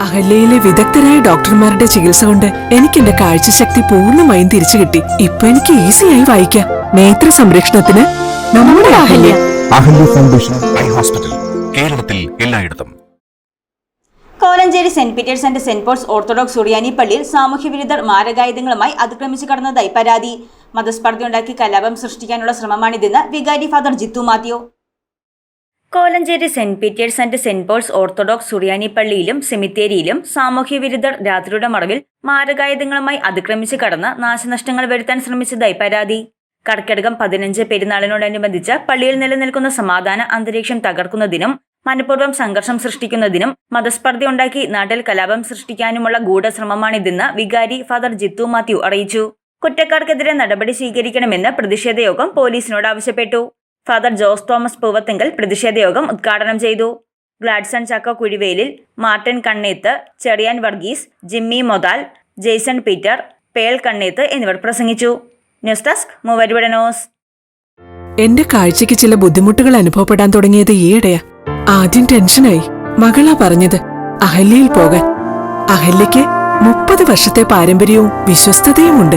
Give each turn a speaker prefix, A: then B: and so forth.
A: അഹല്യയിലെ വിദഗ്ധരായ ഡോക്ടർമാരുടെ ചികിത്സ കൊണ്ട് എനിക്ക് എന്റെ കാഴ്ചശക്തി പൂർണമായും തിരിച്ചു കിട്ടി. ഇപ്പൊ എനിക്ക് ഈസിയായി വായിക്കാം. നേത്ര സംരക്ഷണത്തിന് നമ്മുടെ Ahalya.
B: Ahalya foundation
C: eye hospital കേരളത്തിൽ എല്ലായിടത്തും.
D: Kolenchery Saint Peter's and Saint Paul's Orthodox സുറിയാനി പള്ളിയിൽ സാമൂഹ്യവിരുദ്ധർ മാരകായുധങ്ങളുമായി അതിക്രമിച്ചു കടന്നതായി പരാതി. മതസ്പർദ്ധയുണ്ടാക്കി കലാപം സൃഷ്ടിക്കാനുള്ള ശ്രമമാണിതെന്ന് വികാരി Father Jithu Mathew. Kolenchery Saint Peter's and Saint Paul's Orthodox സുറിയാനി പള്ളിയിലും സെമിത്തേരിയിലും സാമൂഹ്യവിരുദ്ധർ രാത്രിയുടെ മറവിൽ മാരകായുധങ്ങളുമായി അതിക്രമിച്ച് കടന്ന് നാശനഷ്ടങ്ങൾ വരുത്താൻ ശ്രമിച്ചതായി പരാതി. കർക്കിടകം പതിനഞ്ച് പെരുന്നാളിനോടനുബന്ധിച്ച് പള്ളിയിൽ നിലനിൽക്കുന്ന സമാധാന അന്തരീക്ഷം തകർക്കുന്നതിനും മനഃപൂർവം സംഘർഷം സൃഷ്ടിക്കുന്നതിനും മതസ്പർദ്ധയുണ്ടാക്കി നാട്ടിൽ കലാപം സൃഷ്ടിക്കാനുമുള്ള ഗൂഢശ്രമമാണിതെന്ന് വികാരി ഫാദർ ജിത്തു മാത്യു അറിയിച്ചു. കുറ്റക്കാർക്കെതിരെ നടപടി സ്വീകരിക്കണമെന്ന് പ്രതിഷേധ യോഗം പോലീസിനോട് ആവശ്യപ്പെട്ടു. ഫാദർ ജോസ് തോമസ് പൂവത്തിങ്കൽ പ്രതിഷേധ യോഗം ഉദ്ഘാടനം ചെയ്തു. ഗ്ലാഡ്സൺ ചക്ക കുഴിവേലിൽ മാർട്ടിൻ കണ്ണീത്ത് ചെറിയാൻ വർഗീസ് ജിമ്മി മൊതാൽ ജെയ്സൺ പീറ്റർ പേൾ കണ്ണീത്ത് എന്നിവർ പ്രസംഗിച്ചു. ന്യൂസ് ഡെസ്ക് മൂവരുവിടനോസ്
A: എന്റെ കാഴ്ചയ്ക്ക് ചില ബുദ്ധിമുട്ടുകൾ അനുഭവപ്പെടാൻ തുടങ്ങിയത് ഈയിടെയാ. ആദ്യം ടെൻഷനായി. മകളാ പറഞ്ഞത് അഹല്യയിൽ പോകാൻ. അഹല്യയ്ക്ക് മുപ്പത് വർഷത്തെ പാരമ്പര്യവും വിശ്വസ്തതയുമുണ്ട്.